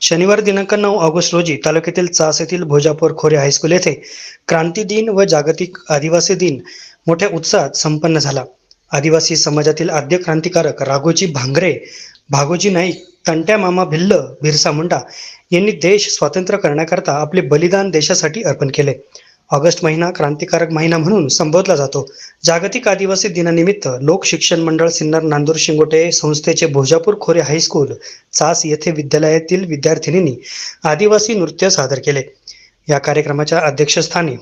शनिवार दिनांक नऊ ऑगस्ट रोजी तालुक्यातील चास येथील भोजापूर खोरे हायस्कूल येथे क्रांती दिन व जागतिक आदिवासी दिन मोठ्या उत्साहात संपन्न झाला. आदिवासी समाजातील आद्य क्रांतिकारक राघोजी भांगरे भागोजी नाईक तंट्या मामा भिल्ल बिरसा मुंडा यांनी देश स्वातंत्र्य करण्याकरता आपले बलिदान देशासाठी अर्पण केले. ऑगस्ट महिना क्रांतिकारक महिना म्हणून संबोधला जातो. जागतिक आदिवासी दिनानिमित्त लोक शिक्षण मंडळ सिन्नर नांदूर शिंगोटे संस्थेचे भोजापूर खोरे हायस्कूल चास येथे विद्यालयातील विद्यार्थिनींनी आदिवासी नृत्य सादर केले. या कार्यक्रमाच्या अध्यक्षस्थानी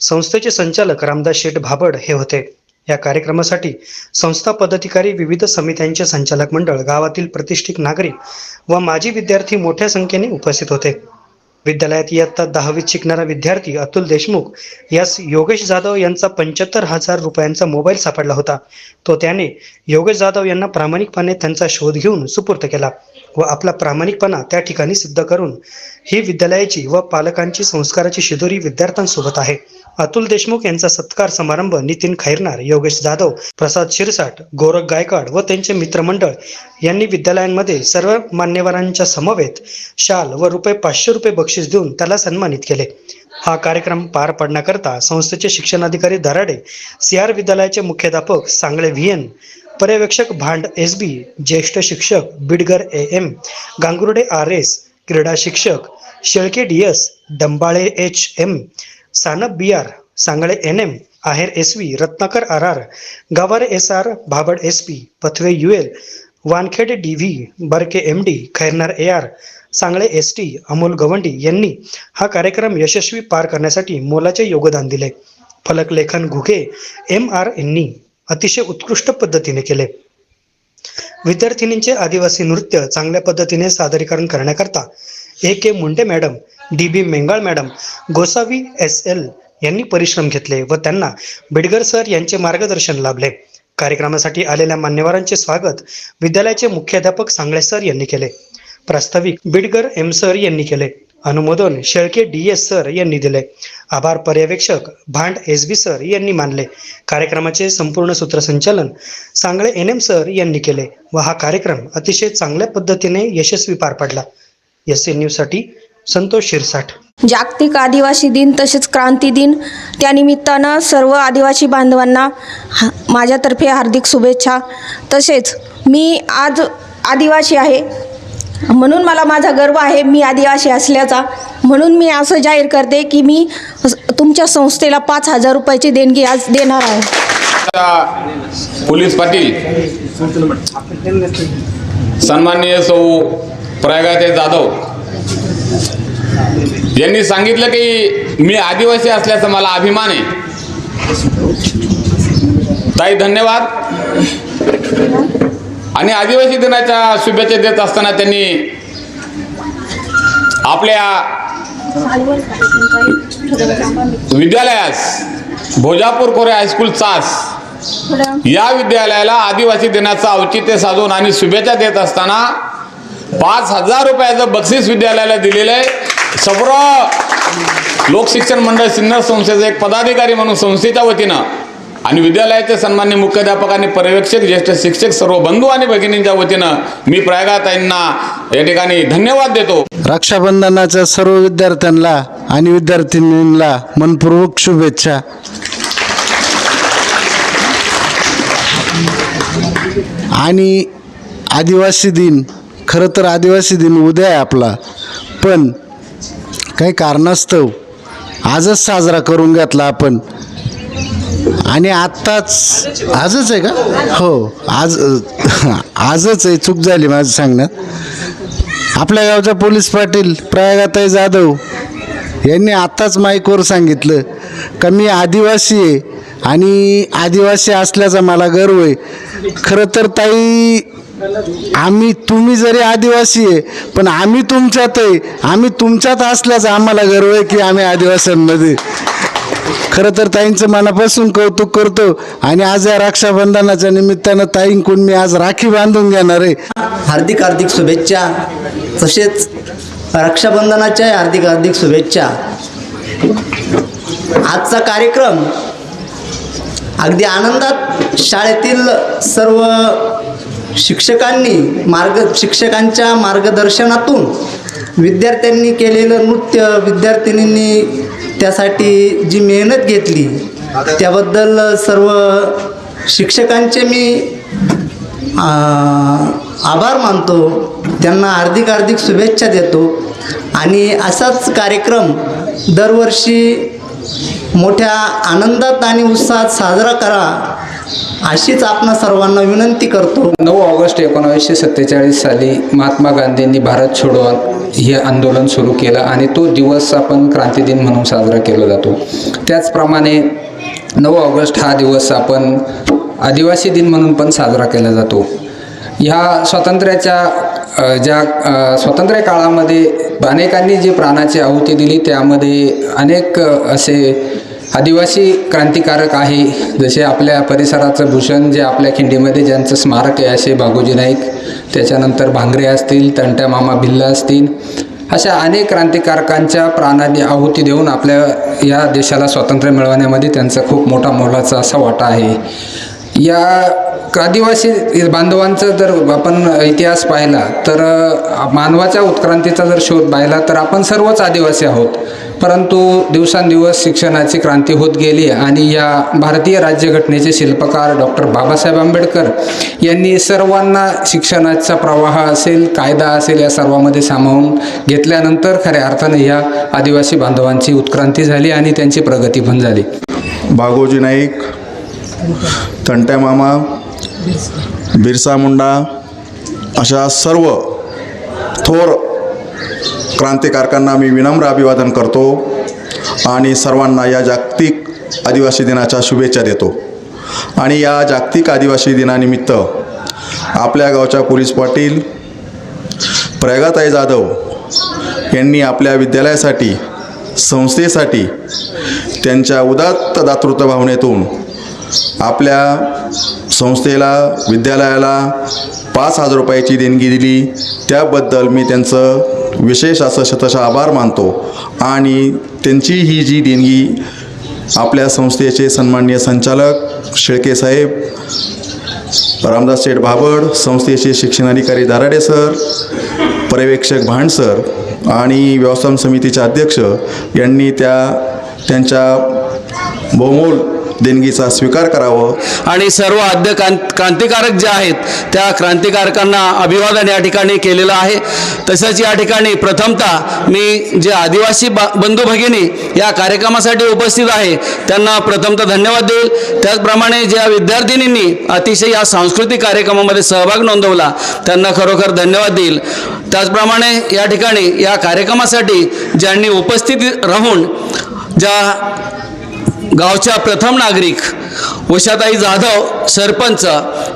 संस्थेचे संचालक रामदास शेठ भाबड हे होते. या कार्यक्रमासाठी संस्था पदाधिकारी विविध समित्यांचे संचालक मंडळ गावातील प्रतिष्ठित नागरिक व माजी विद्यार्थी मोठ्या संख्येने उपस्थित होते. विद्यालयात इयत्ता दहावीत शिकणारा विद्यार्थी अतुल देशमुख यास योगेश जाधव यांचा पंच्याहत्तर हजार रुपयांचा मोबाईल सापडला होता. तो त्याने योगेश जाधव यांना प्रामाणिकपणे त्यांचा शोध घेऊन सुपूर्द केला व आपला प्रामाणिकपणा त्या ठिकाणी सिद्ध करून ही विद्यालयाची व पालकांची संस्काराची शिदोरी विद्यार्थ्यांसोबत आहे. अतुल देशमुख यांचा सत्कार समारंभ नितीन खैरनार योगेश जाधव प्रसाद शिरसाट गोरख गायकवाड व त्यांचे मित्रमंडळ यांनी विद्यालयांमध्ये सर्व मान्यवरांच्या समवेत शाल व रुपये पाचशे रुपये बक्षीस देऊन त्याला सन्मानित केले. हा कार्यक्रम पार पाडण्याकरता संस्थेचे शिक्षणाधिकारी दराडे सी आर विद्यालयाचे मुख्याध्यापक सांगळे व्ही एन पर्यवेक्षक भांड एस बी ज्येष्ठ शिक्षक Bidgar A M Gangurde R S क्रीडा शिक्षक Shelke D S Dambale H M Sanap B R Sangle N M Aher S V Ratnakar R R Gaware S R Bhabad S P Pathave U L Wankhede D V Barke M D Khairnar A R Sangle S T Amol Gawandi यांनी हा कार्यक्रम यशस्वी पार करण्यासाठी मोलाचे योगदान दिले. फलकलेखन Ghuge M R यांनी अतिशय उत्कृष्ट पद्धतीने केले. विद्यार्थिनींचे आदिवासी नृत्य चांगल्या पद्धतीने सादरीकरण करण्याकरता A K Munde madam D B Mengal madam Gosavi S L यांनी परिश्रम घेतले व त्यांना बिडगर सर यांचे मार्गदर्शन लाभले. कार्यक्रमासाठी आलेल्या मान्यवरांचे स्वागत विद्यालयाचे मुख्याध्यापक सांगळे सर यांनी केले. प्रास्ताविक बिडगर एम सर यांनी केले. अनुमोदन शेळके डी एस सर यांनी दिले. आभार पर्यवेक्षक भांड एस बी सर यांनी मानले. कार्यक्रमाचे संपूर्ण सूत्रसंचालन सांगळे एन एम सर यांनी केले व हा कार्यक्रम अतिशय चांगल्या पद्धतीने यशस्वी पार पडला. एस एन न्यूजसाठी संतोष शिरसाठ जागतिक आदिवासी दिन तसेच क्रांती दिन त्यानिमित्तानं सर्व आदिवासी बांधवांना हा माझ्यातर्फे हार्दिक शुभेच्छा. तसेच मी आज आदिवासी आहे. म्हणून मला माझा गर्व आहे मी आदिवासी असल्याचा. म्हणून मी असं जाहीर करते की मी तुमच्या संस्थेला पाच हजार रुपयाची देणगी आज देणार आहे. पोलीस पाटील सन्माननीय सौ प्रयागाते जाधव यांनी सांगितलं की मी आदिवासी असल्याचा मला अभिमान आहे. ताई धन्यवाद. आणि आदिवासी दिनाच्या शुभेच्छा देत असताना त्यांनी आपल्या विद्यालयास भोजापूर कोरे हायस्कूल चास या विद्यालयाला आदिवासी दिनाचं औचित्य साधून आणि शुभेच्छा देत असताना पाच हजार रुपयाचं बक्षीस विद्यालयाला दिलेलं आहे. सर्व लोकशिक्षण मंडळ सिन्नर संस्थेचे एक पदाधिकारी म्हणून संस्थेच्या वतीनं आणि विद्यालयाचे सन्मान्य मुख्याध्यापक आणि पर्यवेक्षक ज्येष्ठ शिक्षक सर्व बंधू आणि भगिनींच्या वतीनं मी प्रयागाताईंना या ठिकाणी धन्यवाद देतो. रक्षाबंधनाच्या सर्व विद्यार्थ्यांना आणि विद्यार्थिनींना मनपूर्वक शुभेच्छा. आणि आदिवासी दिन खरं तर आदिवासी दिन उद्या आहे आपला. पण काही कारणास्तव आजच साजरा करून घेतला आपण. आणि आत्ताच आजच आहे का? हो आज आजच आहे चूक झाली माझं सांगण्यात. आपल्या गावच्या पोलीस पाटील प्रयागाताई जाधव यांनी आत्ताच माईकवर सांगितलं का मी आदिवासी आहे आणि आदिवासी असल्याचा मला गर्व आहे. खरं तर ताई आम्ही तुम्ही जरी आदिवासी आहे पण आम्ही तुमच्यात आहे. आम्ही तुमच्यात असल्याचा आम्हाला गर्व आहे की आम्ही आदिवासींमध्ये. खरं तर ताईंचं मनापासून कौतुक करतो आणि आज या रक्षाबंधनाच्या निमित्तानं ताईंकडून मी आज राखी बांधून घेणार आहे. हार्दिक हार्दिक शुभेच्छा. तसेच रक्षाबंधनाच्या हार्दिक हार्दिक शुभेच्छा. आजचा कार्यक्रम अगदी आनंदात शाळेतील सर्व शिक्षकांनी मार्ग शिक्षकांच्या मार्गदर्शनातून विद्यार्थ्यांनी केलेलं नृत्य विद्यार्थिनींनी त्यासाठी जी मेहनत घेतली त्याबद्दल सर्व शिक्षकांचे मी आभार मानतो. त्यांना हार्दिक हार्दिक शुभेच्छा देतो. आणि असाच कार्यक्रम दरवर्षी मोठ्या आनंदात आणि उत्साहात साजरा करा. अशीच आपण सर्वांना विनंती करतो. नऊ ऑगस्ट एकोणावीसशे सत्तेचाळीस साली महात्मा गांधींनी भारत छोडो हे आंदोलन सुरू केलं आणि तो दिवस आपण क्रांती दिन म्हणून साजरा केला जातो. त्याचप्रमाणे नऊ ऑगस्ट हा दिवस आपण आदिवासी दिन म्हणून पण साजरा केला जातो. ह्या स्वातंत्र्याच्या ज्या स्वातंत्र्य काळामध्ये अनेकांनी जी प्राणाची आहुती दिली त्यामध्ये अनेक असे आदिवासी क्रांतिकारक आहे. जसे आपल्या परिसराचं भूषण जे आपल्या खिंडीमध्ये ज्यांचं स्मारक आहे असे बागोजी नाईक. त्याच्यानंतर भांगरे असतील तंट्या मामा भिल्ला असतील. अशा अनेक क्रांतिकारकांच्या प्राणाने आहुती देऊन आपल्या या देशाला स्वातंत्र्य मिळवण्यामध्ये त्यांचा खूप मोठा मोलाचा असा वाटा आहे. या आदिवासी बांधवांचा जर आपण इतिहास पाहिला तर मानवाच्या उत्क्रांतीचा जर शोध पाहिला तर आपण सर्वच आदिवासी आहोत. परंतु दिवसांदिवस शिक्षणाची क्रांती होत गेली आणि या भारतीय राज्यघटनेचे शिल्पकार डॉक्टर बाबासाहेब आंबेडकर यांनी सर्वांना शिक्षणाचा प्रवाह असेल कायदा असेल या सर्वामध्ये सामावून घेतल्यानंतर खऱ्या अर्थाने या आदिवासी बांधवांची उत्क्रांती झाली आणि त्यांची प्रगती पण झाली. बागोजी नाईक तंट्या मामा बिरसा मुंडा अशा सर्व थोर क्रांतिकारकांना मी विनम्र अभिवादन करतो आणि सर्वांना या जागतिक आदिवासी दिनाच्या शुभेच्छा देतो. आणि या जागतिक आदिवासी दिनानिमित्त आपल्या गावच्या पोलीस पाटील प्रयागाताई जाधव यांनी आपल्या विद्यालयासाठी संस्थेसाठी त्यांच्या उदात्त दातृत्व भावनेतून आपल्या संस्थेला विद्यालयाला पाच हजार रुपयाची देणगी दिली. त्याबद्दल मी त्यांचं विशेष असं शतशः आभार मानतो. आणि त्यांची ही जी देणगी आपल्या संस्थेचे सन्माननीय संचालक शेळके साहेब रामदास शेठ भाबड संस्थेचे शिक्षणाधिकारी दाराडे सर पर्यवेक्षक भांड सर आणि व्यवस्थापन समितीचे अध्यक्ष यांनी त्या त्यांच्या बहुमोल देणगीचा स्वीकार करावं. आणि सर्व आद्य क्रांतिकारक जे आहेत त्या क्रांतिकारकांना अभिवादन या ठिकाणी केलेलं आहे. तसंच या ठिकाणी प्रथमतः मी जे आदिवासी बा बंधू भगिनी या कार्यक्रमासाठी उपस्थित आहे त्यांना प्रथमतः धन्यवाद देईल. त्याचप्रमाणे ज्या विद्यार्थिनींनी अतिशय या सांस्कृतिक कार्यक्रमामध्ये सहभाग नोंदवला त्यांना खरोखर धन्यवाद देईल. त्याचप्रमाणे या ठिकाणी या कार्यक्रमासाठी ज्यांनी उपस्थित राहून ज्या गावच्या प्रथम नागरिक उषाताई जाधव सरपंच.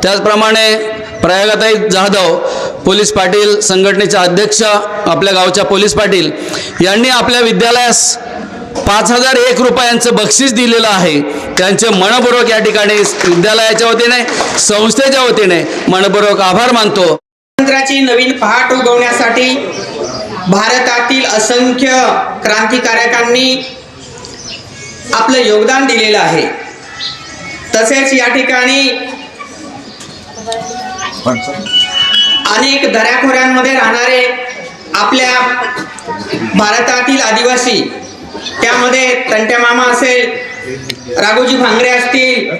त्याचप्रमाणे प्रयागाताई जाधव पोलीस पाटील संघटनेचे अध्यक्ष आपल्या गावच्या पोलीस पाटील. यांनी आपल्या विद्यालयास पाच हजार एक रुपयांचं बक्षीस दिलेलं आहे. त्यांचे मनपूर्वक या ठिकाणी विद्यालयाच्या वतीने संस्थेच्या वतीने मनपूर्वक आभार मानतो. स्वातंत्र्याची नवीन पहाट उगवण्यासाठी भारतातील असंख्य क्रांतिकारकांनी आपलं योगदान दिलेलं आहे. तसेच या ठिकाणी अनेक दऱ्याखोऱ्यांमध्ये राहणारे आपल्या भारतातील आदिवासी त्यामध्ये तंट्या मामा असेल राघोजी भांगरे असतील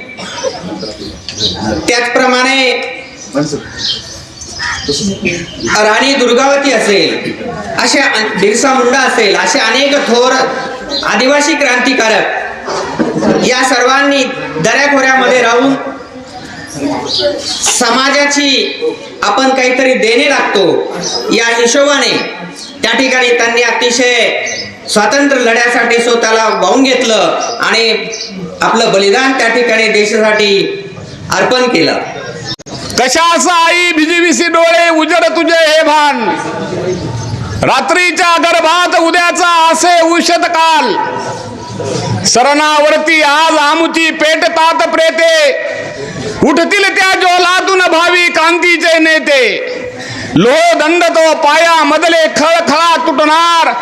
त्याचप्रमाणे राणी दुर्गावती असेल असे बिरसा मुंडा असेल असे अनेक थोर आदिवासी क्रांतिकारक या सर्वांनी दऱ्याखोऱ्यामध्ये राहून समाजाची आपण काहीतरी देणे लागतो या हिशोबाने त्या ठिकाणी त्यांनी अतिशय स्वातंत्र्य लढ्यासाठी स्वतःला वाहून घेतलं आणि आपलं बलिदान त्या ठिकाणी देशासाठी अर्पण केलं. कशास आई भिजीविसी डोळे उजड तुझे हे भान? रात्रीच्या गर्भात उद्याचा असे औषध काल. सरणावरती आज आमुची पेटतात प्रेते. उठतील त्या ज्वलातून भावी कांतीचे नेते. लोह दंड तो पाया मधले खळखळा तुटणार.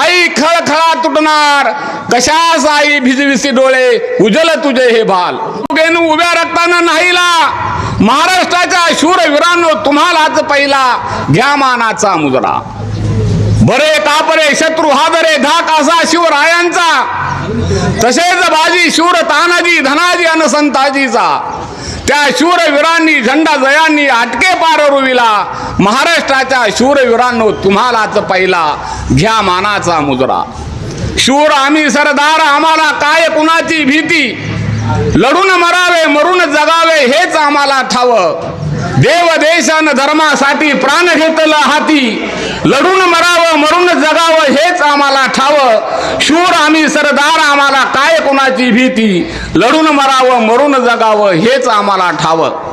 आई खळखळा तुटणार. कशास आई भिजविसी डोळे उजल तुझे हे बाल. बेनू उभ्या रक्तानं नाहीला महाराष्ट्राच्या शूरवीरांनो तुम्हालाच पहिला. घ्या मानाचा मुजरा. बरे शत्रू हादरे धाक असा शिवरायांचा तसेच बाजी शूर तानाजी धनाजी अन संताजीचा. त्या शूरवीरांनी झंडा जयांनी आटके पार रुविला. महाराष्ट्राच्या शूरवीरांनो तुम्हालाच पहिला घ्या मानाचा मुजरा. शूर आम्ही सरदार आम्हाला काय कुणाची भीती? लढून मरावे मरून जगावे हेच आम्हाला ठावं देव देशान धर्मासाठी प्राण घेतलं हाती. लढून मरावं मरून जगावं हेच आम्हाला ठावं. शूर आम्ही सरदार आम्हाला काय कोणाची भीती? लढून मरावं मरून जगावं हेच आम्हाला ठावं.